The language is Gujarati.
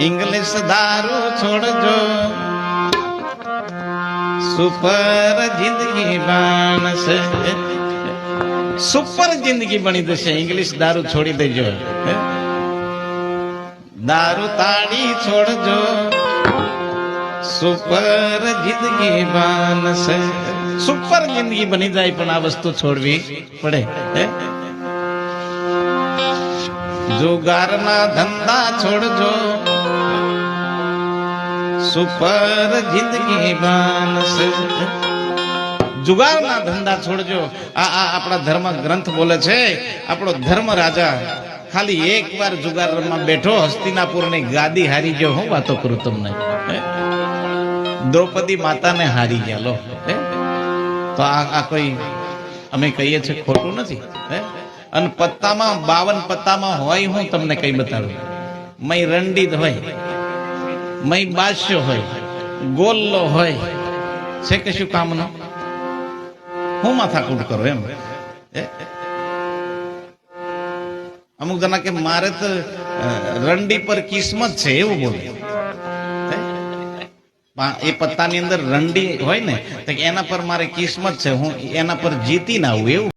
ઇંગ્લિશ દારૂ છોડજો. સુપર જિંદગી બનશે સુપર જિંદગી બની જશે. ઇંગ્લિશ દારૂ છોડી દેજો. દારૂ તાળી છોડજો. સુપર જિંદગી બનશે સુપર જિંદગી બની જાય પણ આ વસ્તુ છોડવી પડે. જુગારના ધંધા છોડજો. સુપર જિંદગી બનશે જુગારના ધંધા છોડજો. આ આ આપણા ધર્મ ગ્રંથ બોલે છે, આપણો ધર્મ રાજા. ખાલી એક વાર જુગારમાં બેઠો, હસ્તિનાપુરની ગાદી હારી ગયો. હું વાતો કરું તમને? દ્રૌપદી માતાને હારી ગયા, લો? તો આ આ કોઈ, અમે કહીએ છીએ ખોટું નથી. હે? અને પત્તામાં, બાવન પત્તામાં હોય હું તમને કઈ બતાડું. મય રંડીત હોય. અમુક જણા કે મારે તો રંડી પર કિસ્મત છે, એવું બોલે. એ? પત્તાની અંદર રંડી હોય ને એના પર મારે કિસ્મત છે, હું એના પર જીતી ના આવું, એવું?